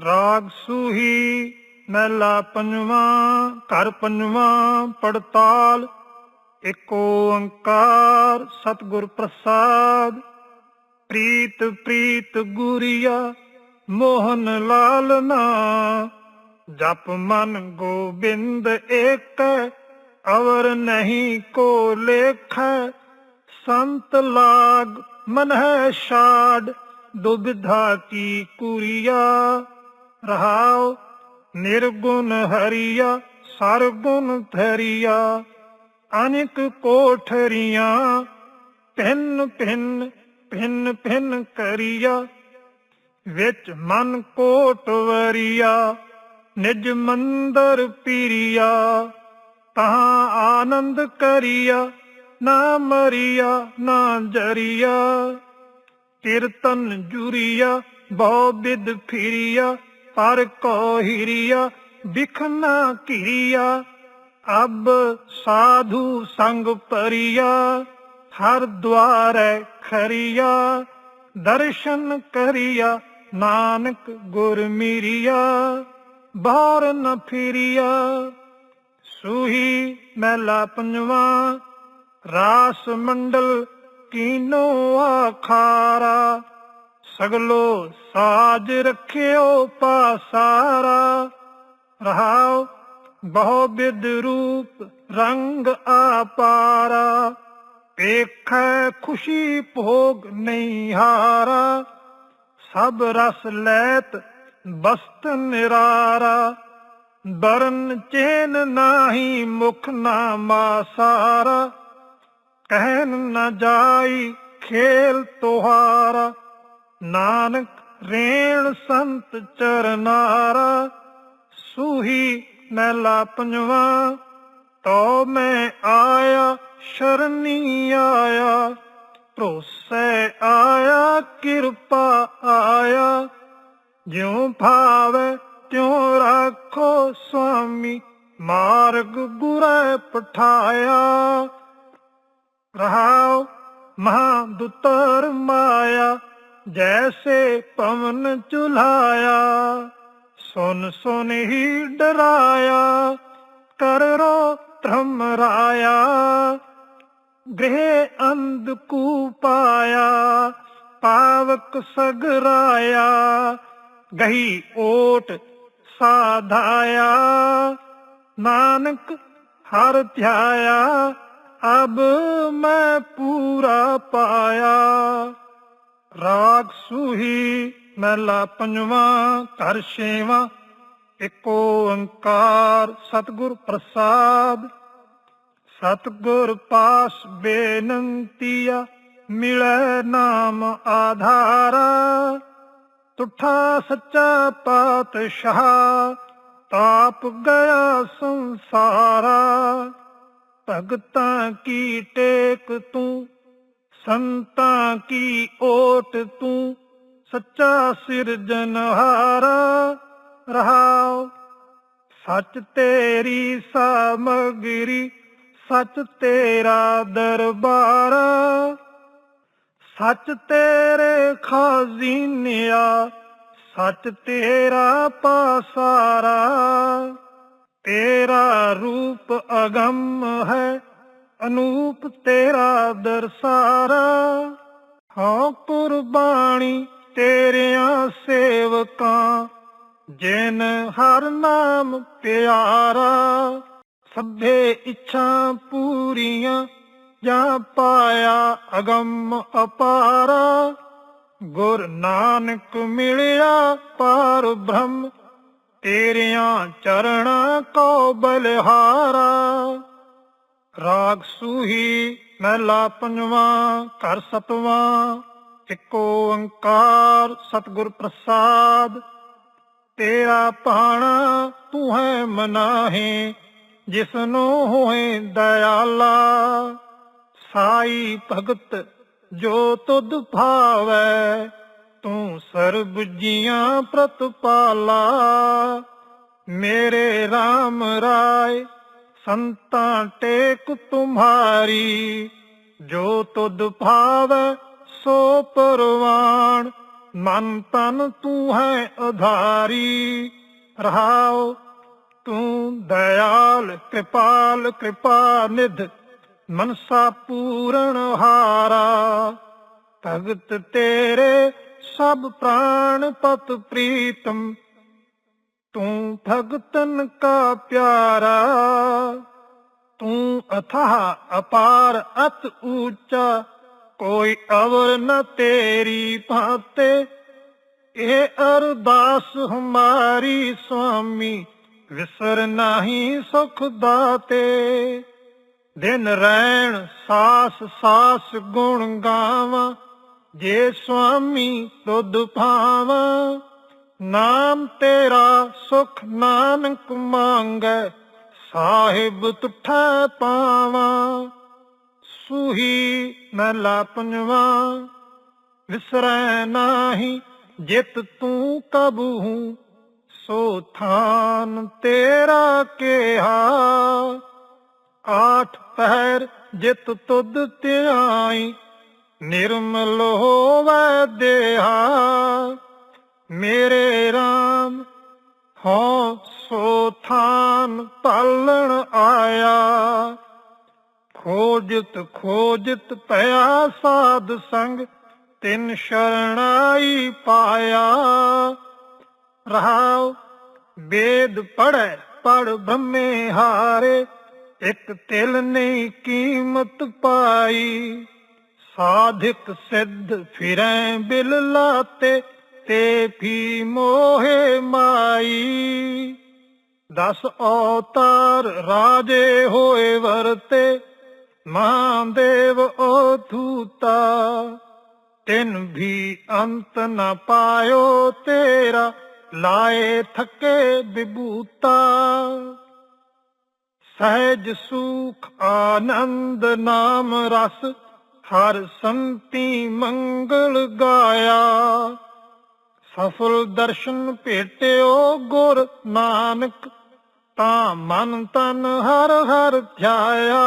ਰਾਗ ਸੂਹੀ ਮਹਿਲਾ ਪੰਜਵਾਂ, ਘਰ ਪੰਜਵਾਂ, ਪੜਤਾਲ, ਏਕ ਓੰਕਾਰ, ਸਤਿਗੁਰ ਪ੍ਰਸਾਦ। ਪ੍ਰੀਤ ਪ੍ਰੀਤ ਗੁਰਿਆ, ਮੋਹਨ ਲਾਲ ਨਾ। ਜਪ ਮਨ ਗੋਬਿੰਦ ਏਕ, ਅਵਰ ਨਹੀਂ ਕੋ ਲੇਖ। ਸੰਤ ਲਾਗ ਮਨ ਹੈ ਛਾੜ, ਦੁਬਿਧਾ ਕੀ ਕੁਰੀਆ। ਰਹਾਉ ਨਿਰਗੁਣ ਹਰੀਆ, ਸਰਗੁਣ ਧਰੀਆ। ਅਨੇਕ ਕੋਠਰੀਆਂ ਭਿੰਨ ਭਿੰਨ ਭਿੰਨ ਭਿੰਨ ਕਰੀਆ। ਵਿੱਚ ਮਨ ਕੋਟਵਰੀਆ ਨਿਜ ਮੰਦਰ ਪੀਰੀਆ। ਤਹਾਂ ਆਨੰਦ ਕਰੀਆ, ਨਾ ਮਰੀਆ, ਨਾ ਜਰੀਆ। ਕੀਰਤਨ ਜੁਰੀਆ, ਬਹੁ ਬਿਦ ਫਿਰੀਆ। ਪਰ ਕੋ ਹਿਰੀਆ ਬਿਖਨਾ ਕਿਰੀਆ। ਅਬ ਸਾਧੂ ਸੰਗ ਪਰੀਆ, ਹਰ ਦੁਆਰੈ ਖਰੀਆ। ਦਰਸ਼ਨ ਕਰਿਆ, ਨਾਨਕ ਗੁਰ ਮੀਰੀਆ। ਬਾਹਰ ਨ ਫਿਰਿਆ, ਸੂਹੀ ਮਹਿਲਾ ਪੰਜਵਾਂ। ਰਾਸ ਮੰਡਲ ਕੀਨੋ ਆਖਾਰਾ ਸਗਲੋ ਸਾਜ ਰੱਖਿਓ ਪਾਸਾਰਾ ਰਹਾਉ ਬਹੁ ਬਿਦ ਰੂਪ ਰੰਗ ਆਪਾਰਾ, ਵੇਖੈ ਖੁਸ਼ੀ ਭੋਗ ਨਹੀਂ ਹਾਰਾ, ਸਭ ਰਸ ਲੈਤ ਬਸਤ ਨਿਰਾਰਾ, ਬਰਨ ਚੇਨ ਨਾਹੀ ਮੁਖ ਨਾ ਮਾਸਾਰਾ, ਕਹਿਨ ਨਾ ਜਾਈ ਖੇਲ ਤੁਹਾਰਾ। ਨਾਨਕ ਰੇਣ ਸੰਤ ਚਰਨਾਰਾ, ਸੂਹੀ ਮਹਿਲਾ ਪੰਜਵਾ ਤੋ ਮੈਂ ਆਇਆ, ਸ਼ਰਨੀ ਆਇਆ, ਭਰੋਸੇ ਆਇਆ, ਕਿਰਪਾ ਆਇਆ। ਜਿਉ ਭਾਵੈ, ਤਿਉ ਰੱਖੋ ਸੁਆਮੀ, ਮਾਰਗ ਗੁਰੈ ਪਠਾਇਆ। ਰਹਾਉ ਮਹਾ ਦੁਤਰ ਮਾਇਆ ਜੈਸੇ ਪਵਨ ਚੁਲਾਇਆ, ਸੁਨ ਸੁਨ ਹੀ ਡਰਾਇਆ, ਕਰ ਰੋ ਧਰਮ ਰਾਇਆ। ਗ੍ਰਹਿ ਅੰਧ ਕੂ ਪਾਇਆ, ਪਾਵਕ ਸਗਰਾਇਆ, ਗਹੀ ਓਟ ਸਾਧਾਇਆ। ਨਾਨਕ ਹਰ ਧਿਆਇਆ, ਅਬ ਮੈਂ ਪੂਰਾ ਪਾਇਆ। ਰਾਗ ਸੂਹੀ ਮਹਿਲਾ ਪੰਜਵਾਂ, ਘਰ ਛੇਵਾਂ ਏਕ ਓੰਕਾਰ ਸਤਿਗੁਰ ਪ੍ਰਸਾਦ। ਸਤਿਗੁਰ ਪਾਸ ਬੇਨੰਤੀਆ ਮਿਲੈ ਨਾਮ ਆਧਾਰਾ। ਤੁਠਾ ਸੱਚਾ ਪਾਤਸ਼ਾਹ, ਤਾਪ ਗਿਆ ਸੰਸਾਰਾ। ਭਗਤਾਂ ਕੀ ਟੇਕ ਤੂੰ ਸੰਤਾਂ ਕੀ ਓਟ ਤੂੰ? ਸੱਚਾ ਸਿਰਜਨਹਾਰਾ ਰਹਾਉ। ਸੱਚ ਤੇਰੀ ਸਾਮਗਰੀ, ਸੱਚ ਤੇਰਾ ਦਰਬਾਰ। ਸੱਚ ਤੇਰੇ ਖਾਜ਼ੀਨਿਆ, ਸੱਚ ਤੇਰਾ ਪਾਸਾਰਾ। ਤੇਰਾ ਰੂਪ ਅਗੰਮ ਹੈ ਅਨੂਪ ਤੇਰਾ ਦਰਸਾਰਾ ਹਾਂ ਕੁਰਬਾਨੀ ਤੇਰਿਆਂ ਸੇਵਕਾਂ, ਜਿਨ ਹਰ ਨਾਮ ਪਿਆਰਾ। ਸਭੇ ਇੱਛਾ ਪੂਰੀਆਂ ਜਾਂ ਪਾਇਆ ਅਗੰਮ ਅਪਾਰਾ। ਗੁਰ ਨਾਨਕ ਮਿਲਿਆ ਪਾਰ ਬ੍ਰਹਮ, ਤੇਰਿਆਂ ਚਰਣਾ ਕੋ ਬਲਿਹਾਰਾ। ਰਾਗ ਸੂਹੀ ਮਹਿਲਾ ਪੰਜਵਾਂ, ਘਰ ਸਤਵਾਂ ਏਕ ਓੰਕਾਰ ਸਤਿਗੁਰ ਪ੍ਰਸਾਦ। ਤੇਰਾ ਭਾਣਾ ਤੂੰ ਹੈ ਮਨਾਹੇ, ਜਿਸਨੂੰ ਹੋਏ ਦਇਆਲਾ। ਸਾਈ ਭਗਤ ਜੋ ਤੁਧ ਭਾਵੈ, ਤੂੰ ਸਰਬ ਜੀਆਂ ਪ੍ਰਤਪਾਲਾ। ਮੇਰੇ RAM ਰਾਏ ਸੰਤਾਂ ਟੇਕ ਤੁਮਾਰੀ, ਜੋ ਤੁਧ ਭਾਵੈ ਸੋ ਪਰਵਾਨ ਮਨ ਤਨ ਤੂੰ ਹੈ ਆਧਾਰੀ ਰਹਾਉ ਤੂੰ ਦਇਆਲ, ਕਿਰਪਾਲ, ਕਿਰਪਾ ਨਿਧ, ਮਨਸਾ ਪੂਰਨ ਹਾਰਾ। ਭਗਤ ਤੇਰੇ ਸਭ ਪ੍ਰਾਣ ਪਤ ਪ੍ਰੀਤਮ ਤੂੰ ਭਗਤਨ ਕਾ ਪਿਆਰਾ, ਤੂੰ ਅਥਾਹ ਅਪਾਰ ਅਤ ਉੱਚਾ ਕੋਈ ਅਵਰ ਨ ਤੇਰੀ ਭਾਤੇ। ਇਹ ਅਰਦਾਸ ਹਮਾਰੀ ਸੁਆਮੀ, ਵਿਸਰ ਨਾਹੀ ਸੁਖ ਦਾਤੇ। ਦਿਨ ਰੈਣ ਸਾਸ ਸਾਸ ਗੁਣ ਗਾਵਾਂ, ਜੇ ਸੁਆਮੀ ਤੁਧ ਭਾਵਾਂ। ਨਾਮ ਤੇਰਾ ਸੁਖ ਨਾਨਕ ਮੰਗੈ, ਸਾਹਿਬ ਤੁਠਾ ਪਾਵਾਂ। ਸੂਹੀ ਮਹਿਲਾ ਪੰਜਵਾ ਵਿਸਰੈ ਨਾਹੀ, ਜਿਤ ਤੂੰ ਕਬਹੂ ਸੋ ਥਾਨ ਤੇਰਾ ਕਿਹਾ, ਆਠ ਪਹਿਰ ਜਿਤ ਤੁਧ ਧਿਆਈ, ਨਿਰਮਲ ਹੋਵੈ ਦੇਹਾ। ਮੇਰੇ RAM ਹੋ ਸੋ ਥਾਨ ਪਾਲਣ ਆਇਆ। ਖੋਜਤ ਖੋਜਤ ਪਿਆ ਸਾਧ ਸੰਗ, ਤਿਨ ਸ਼ਰਣਾਈ ਪਾਇਆ। ਰਹਾਉ, ਵੇਦ ਪੜੈ ਪੜ ਬ੍ਰਹਮੇ ਹਾਰੇ, ਇਕ ਤਿਲ ਨਹੀਂ ਕੀਮਤ ਪਾਈ। ਸਾਧਿਕ ਸਿੱਧ ਫਿਰੈ ਬਿਲ ਲਾਤੇ ਤੇ ਫੀ ਮੋਹੇ ਮਾਈ। ਦਸ ਔਤਾਰ ਰਾਜੇ ਹੋਏ ਵਰਤੇ, ਮਹਾਦੇਵ ਓ ਧੂਤਾ। ਤਿਨ ਵੀ ਅੰਤ ਨ ਪਾਇਓ ਤੇਰਾ, ਲਾਏ ਥਕੇ ਵਿਭੂਤਾ। ਸਹਿਜ ਸੁਖ ਆਨੰਦ ਨਾਮ ਰਸ, ਹਰ ਸੰਤੀ ਮੰਗਲ ਗਾਇਆ। ਸਫਲ ਦਰਸ਼ਨ ਭੇਟਿਓ ਗੁਰ ਨਾਨਕ ਤਾਂ ਮਨ ਤਨ ਹਰ ਹਰ ਧਿਆਇਆ।